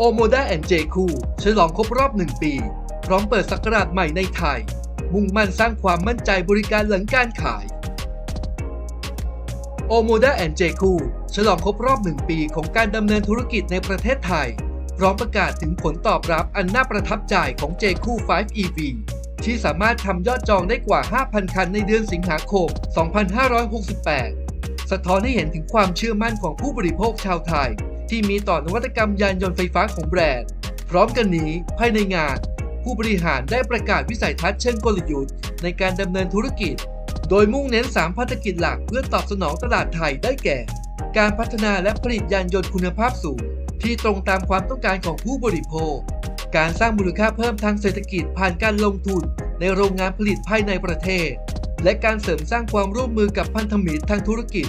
โอโมดาแอนเจคูฉลองครบรอบ 1 ปี พร้อมเปิดสักราชใหม่ในไทย มุ่งมั่นสร้างความมั่นใจบริการหลังการขายโอโมดาแอนเจคูฉลองครบรอบ 1 ปีของการดำเนินธุรกิจในประเทศไทย พร้อมประกาศถึงผลตอบรับอันน่าประทับใจของ j คู 5 EV ที่สามารถทำยอดจองได้กว่า 5,000 คันในเดือนสิงหาคม 2568 สะท้อนให้เห็นถึงความเชื่อมั่นของผู้บริโภคชาวไทย ที่มีต่อนวัตกรรมยานยนต์ไฟฟ้าของแบรนด์ พร้อมกันนี้ภายในงาน ผู้บริหารได้ประกาศวิสัยทัศน์เชิงกลยุทธ์ในการดำเนินธุรกิจ โดยมุ่งเน้น3ภารกิจหลักเพื่อตอบสนองตลาดไทยได้แก่ การพัฒนาและผลิตยานยนต์คุณภาพสูง ที่ตรงตามความต้องการของผู้บริโภค การสร้างมูลค่าเพิ่มทางเศรษฐกิจผ่านการลงทุน ในโรงงานผลิตภายในประเทศ และการเสริมสร้างความร่วมมือกับพันธมิตรทางธุรกิจ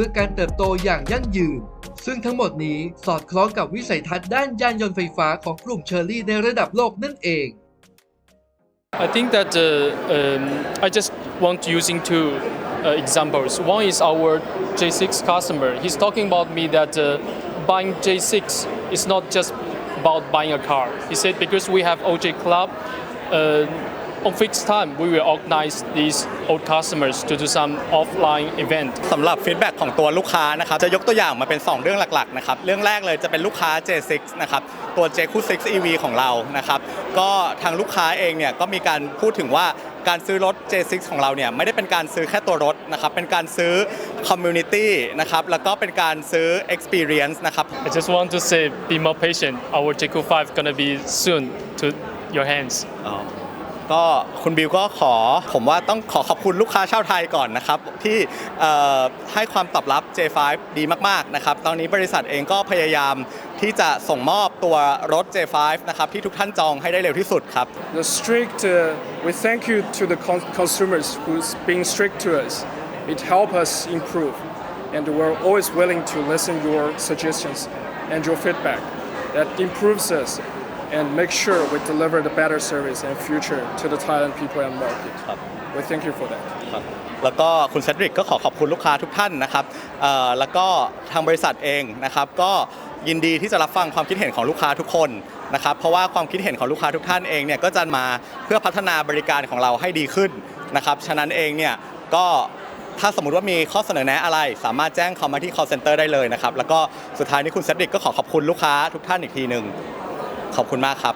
พื่อการเติบโตอย่างยั่งยืน ซึ่งทั้งหมดนี้สอดคล้องกับวิสัยทัศน์ด้านยานยนต์ไฟฟ้าของกลุ่มเชอร์รี่ในระดับโลกนั่นเอง I think that uh, um, I just want using two uh, examples. One is our J6 customer. He's talking about me that uh, buying J6 is not just about buying a car. He said because we have OJ Club, uh, on fixed time we will organize these old customers to do some offline event. สำหรับฟีดแบ็กของตัวลูกค้านะครับ จะยกตัวอย่างมาเป็น 2 เรื่องหลักๆนะครับ เรื่องแรกเลยจะเป็นลูกค้า J6 นะครับ ตัว JQ6 EV ของเรานะครับ ก็ทางลูกค้าเองเนี่ยก็มีการพูดถึงว่าการซื้อรถ J6 ของเราเนี่ยไม่ได้เป็นการซื้อแค่ตัวรถนะครับ เป็นการซื้อ community นะครับ แล้วก็เป็นการซื้อ experience นะครับ I just want to say be more patient. Our JQ5 gonna be soon to your hands. ก็คุณบิวก็ขอผมว่าต้องขอขอบคุณลูกค้าชาวไทยก่อนนะครับ ที่ให้ความตอบรับ J5 ดีมากๆนะครับตอนนี้บริษัทเองก็พยายามที่จะส่งมอบตัวรถ J5 นะครับที่ทุกท่านจองให้ได้เร็วที่สุดครับ The strict, uh, we thank you to the consumers who's being strict to us. It help us improve, and we're always willing to listen your suggestions and your feedback. That improves us and make sure we deliver the better service and future to the Thailand people and market. We thank you for that. ครับแล้วก็คุณเซดริกก็ขอขอบคุณลูกค้าทุกท่านนะครับเอ่อแล้วก็ทางบริษัทเองนะครับ ก็ยินดีที่จะรับฟังความคิดเห็นของลูกค้าทุกคนนะครับ เพราะว่าความคิดเห็นของลูกค้าทุกท่านเองเนี่ยก็จะมาเพื่อพัฒนาบริการของเราให้ดีขึ้นนะครับ ฉะนั้นเองเนี่ยก็ถ้าสมมติว่ามีข้อเสนอแนะอะไร สามารถแจ้งเข้ามาที่ call center ได้เลยนะครับ แล้วก็สุดท้ายนี้คุณเซดริกก็ขอขอบคุณลูกค้าทุกท่านอีกทีหนึ่ง ขอบคุณมากครับ